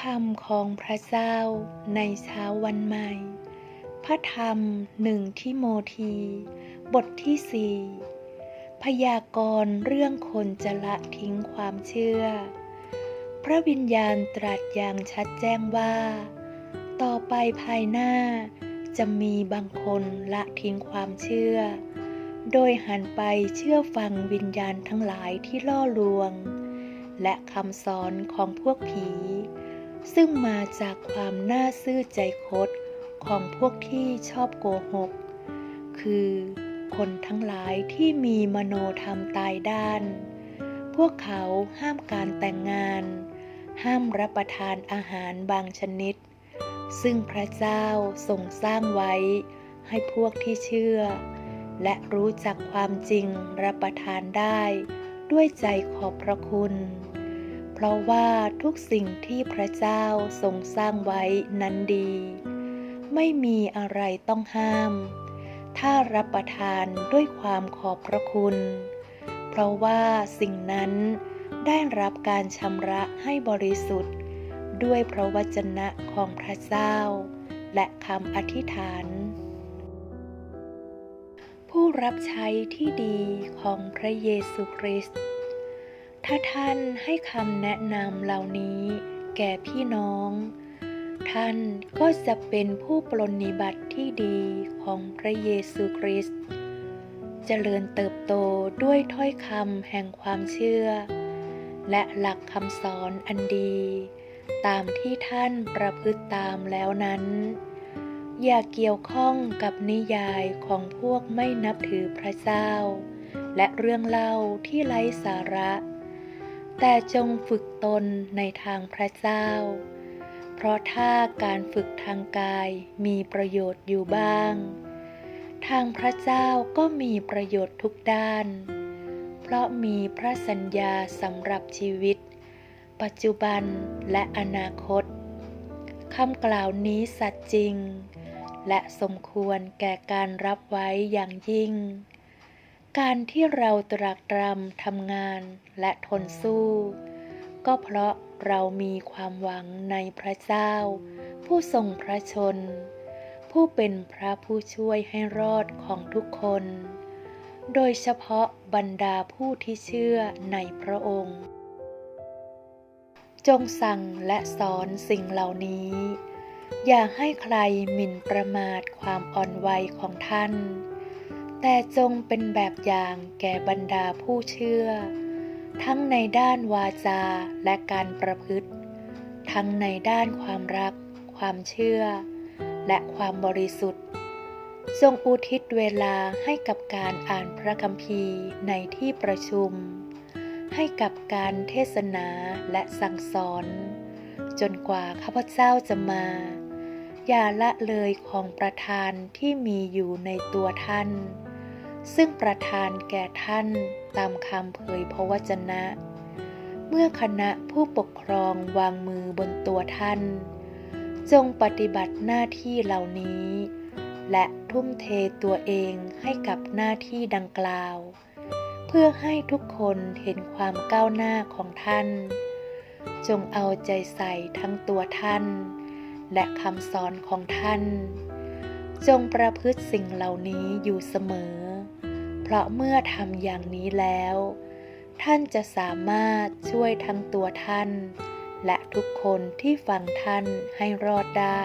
คำของพระเจ้าในเช้าวันใหม่ พระธรรมหนึ่งทิโมธี บทที่สี่พยากรณ์เรื่องคนจะละทิ้งความเชื่อ พระวิญญาณตรัสอย่างชัดแจ้งว่า ต่อไปภายหน้าจะมีบางคนละทิ้งความเชื่อ โดยหันไปเชื่อฟังวิญญาณทั้งหลายที่ล่อลวง และคำสอนของพวกผี ซึ่งมาจากความน่าซื่อใจคดของพวกที่ชอบโกหก คือคนทั้งหลายที่มีมโนธรรมตายด้าน พวกเขาห้ามการแต่งงาน ห้ามรับประทานอาหารบางชนิด ซึ่งพระเจ้าทรงสร้างไว้ให้พวกที่เชื่อ และรู้จักความจริงรับประทานได้ ด้วยใจขอบพระคุณ ราะว่าทุกสิ่งที่พระเจ้าทรงสร้างไว้นั้นดี ไม่มีอะไรต้องห้าม ถ้ารับประทานด้วยความขอบพระคุณ เพราะว่าสิ่งนั้นได้รับการชำระให้บริสุทธิ์ ด้วยพระวจนะของพระเจ้า และคำอธิษฐาน ผู้รับใช้ที่ดีของพระเยซูคริสต์ ถ้าท่านให้คำแนะนำเหล่านี้แก่พี่น้อง ท่านก็จะเป็นผู้ปรนนิบัติที่ดีของพระเยซูคริสต์เจริญเติบโตด้วยถ้อยคำแห่งความเชื่อ และหลักคำสอนอันดี ตามที่ท่านประพฤติตามแล้วนั้น อย่าเกี่ยวข้องกับนิยายของพวกไม่นับถือพระเจ้า และเรื่องเล่าที่ไร้สาระ แต่จงฝึกตนในทางพระเจ้า เพราะถ้าการฝึกทางกายมีประโยชน์อยู่บ้าง ทางพระเจ้าก็มีประโยชน์ทุกด้าน เพราะมีพระสัญญาสำหรับชีวิต ปัจจุบันและอนาคตคำกล่าวนี้สัตย์จริง และสมควรแก่การรับไว้อย่างยิ่ง การที่เราตรากตรำทำงานและทนสู้ ก็เพราะเรามีความหวังในพระเจ้า ผู้ทรงพระชน ผู้เป็นพระผู้ช่วยให้รอดของทุกคน โดยเฉพาะบรรดาผู้ที่เชื่อในพระองค์ จงสั่งและสอนสิ่งเหล่านี้ อย่าให้ใครหมิ่นประมาทความอ่อนวัยของท่าน แต่จงเป็นแบบอย่างแก่บรรดาผู้เชื่อ ทั้งในด้านวาจาและการประพฤติ ทั้งในด้านความรัก ความเชื่อ และความบริสุทธิ์ทรงอุทิศเวลาให้กับการอ่านพระคัมภีร์ในที่ประชุม ให้กับการเทศนาและสั่งสอน จนกว่าข้าพเจ้าจะมา อย่าละเลยของประธานที่มีอยู่ในตัวท่าน ซึ่งประธานแก่ท่านตามคำเผยพระวจนะ เมื่อคณะผู้ปกครองวางมือบนตัวท่าน จงปฏิบัติหน้าที่เหล่านี้ และทุ่มเทตัวเองให้กับหน้าที่ดังกล่าว เพื่อให้ทุกคนเห็นความก้าวหน้าของท่าน จงเอาใจใส่ทั้งตัวท่าน และคำสอนของท่านจงประพฤติสิ่งเหล่านี้อยู่เสมอ เพราะเมื่อทำอย่างนี้แล้ว ท่านจะสามารถช่วยทั้งตัวท่าน และทุกคนที่ฟังท่านให้รอดได้